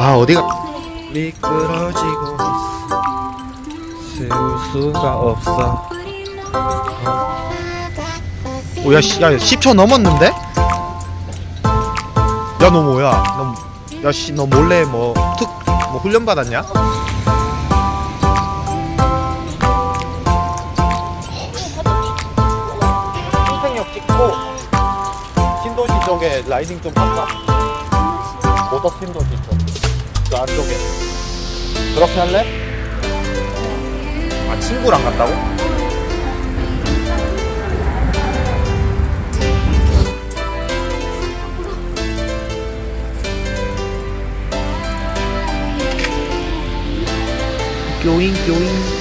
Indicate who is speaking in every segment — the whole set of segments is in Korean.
Speaker 1: 아 어디가 미끄러지고 세울 수가 없어 오야 씨, 야 10초 넘었는데? 야 너 뭐야 너야씨 너 몰래 뭐특뭐 훈련 받았냐? 라이딩 좀 할까? 모더 신도시 쪽그 안쪽에 그렇게 할래? 아 친구랑 갔다고? 교잉 교잉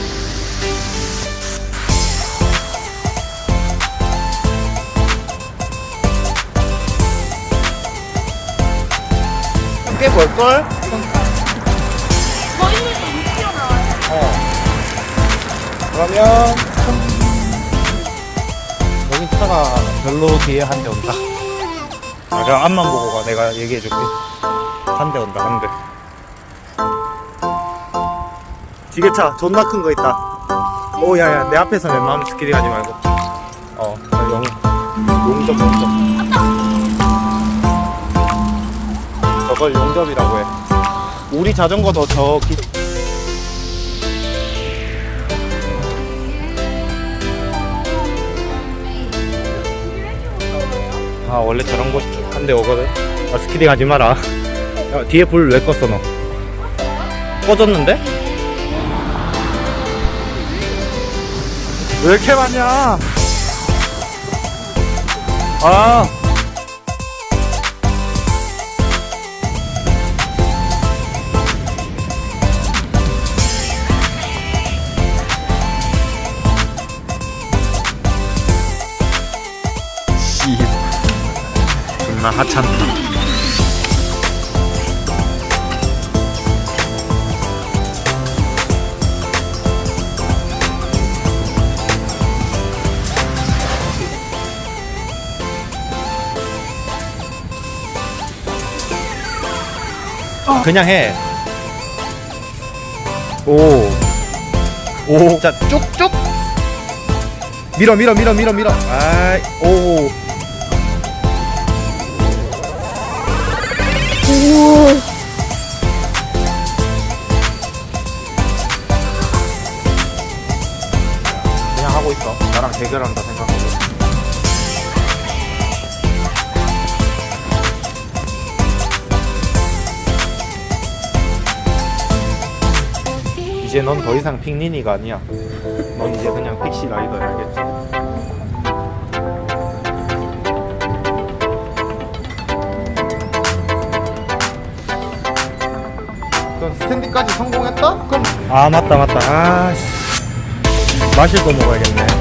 Speaker 1: 꽤 벌걸?
Speaker 2: 저희는 6kg 나와요.
Speaker 1: 어. 그러면 여기 차가 별로 뒤에 한 대 온다. 아, 그냥 앞만 보고 가. 내가 얘기해 줄게. 한 대 온다, 한 대. 지게차 존나 큰 거 있다. 오, 야, 야, 내 앞에서 웬만하면 스키딩 하지 말고. 어, 나 용, 용접, 용접. 저걸 용접이라고 해. 우리 자전거도 저 기, 아 원래 저런 곳 한 대 오거든. 아 스키딩 하지 마라. 야 뒤에 불 왜 껐어 너? 꺼졌는데? 왜 이렇게 많냐? 아 존나 하찮다 그냥 해. 오. 오. 자, 쭉쭉. 밀어, 밀어, 밀어, 밀어, 밀어. 아이, 오. 대결한다 생각하고. 이제 넌 더 이상 픽니니가 아니야. 넌 이제 그냥 픽시 라이더야, 알겠지? 그럼 스탠딩까지 성공했다? 그럼 아 맞다 맞다 아 씨. 마실 거 먹어야겠네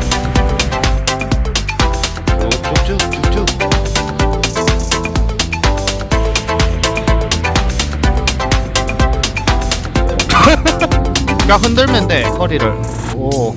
Speaker 1: 야 흔들면 돼 허리를. 오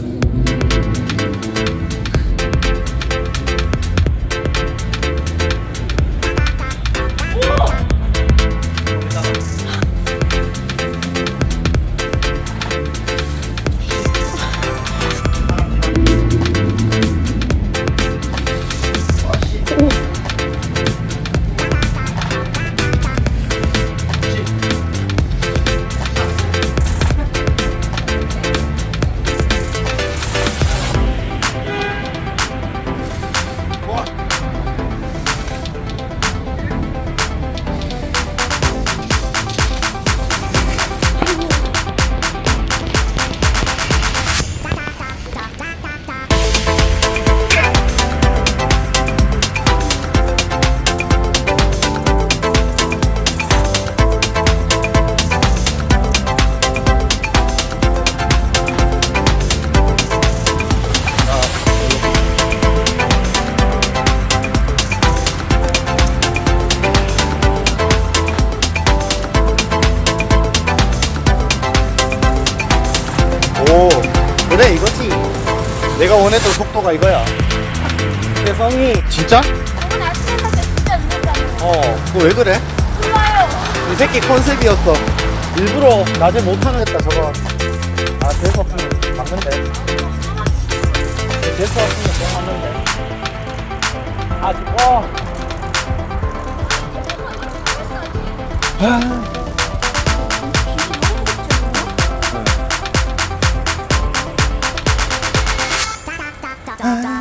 Speaker 1: 내가 원했던 속도가 이거야. 대성이 진짜?
Speaker 2: 저번 아침에 샀을 때 진짜 늦었잖아요.
Speaker 1: 어, 그거 왜 그래?
Speaker 2: 좋아요.
Speaker 1: 이 새끼 컨셉이었어. 일부러 낮에 못하는 했다, 저거. 아, 재수 없으면 맞는데. 재수 없으면 또 맞는데. 아, 어.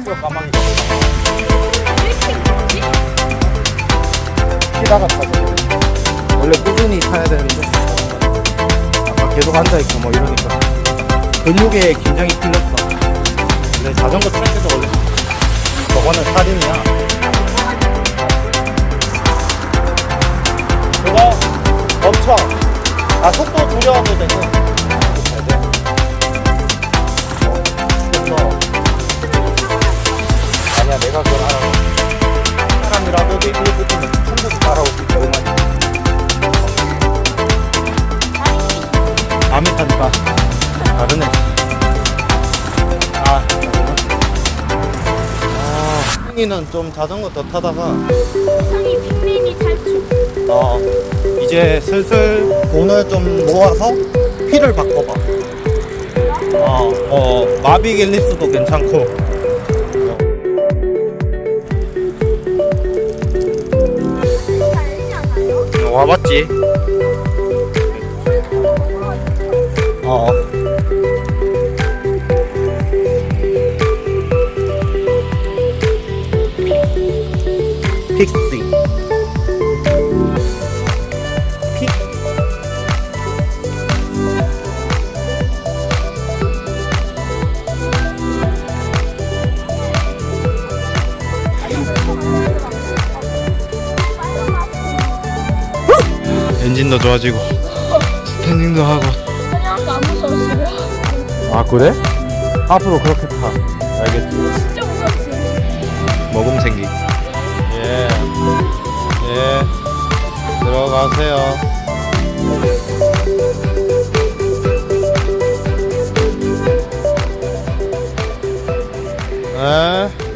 Speaker 1: 또 가만히 타서 그래. 원래 꾸준히 타야 되는데 아까 계속 앉아있고 뭐 이러니까. 근육에 긴장이 풀렸어. 근데 자전거 탈 때도 원래 저거는 살인이야. 그거 멈춰. 아 속도 줄여도 되고 아니야 내가 그걸 알아 사람이라도 내 붙으면 충분히 따라올 수 있다 음악이 밤에 타니까. 다르네. 아. 아, 승이는 좀 자전거 더 타다가.
Speaker 2: 상이 빅미니 탈출.
Speaker 1: 어. 이제 슬슬 돈을 좀 모아서 피를 바꿔봐. 어, 어 마비 갤립스도 괜찮고
Speaker 2: 않아요?
Speaker 1: 와봤지 어 픽시 엔진도 좋아지고 스탠딩도 하고
Speaker 2: 아무도 안 무서웠어요.
Speaker 1: 아 그래? 앞으로 그렇게 타 알겠지
Speaker 2: 진짜 무서웠어요.
Speaker 1: 먹음 생기 예예 들어가세요 네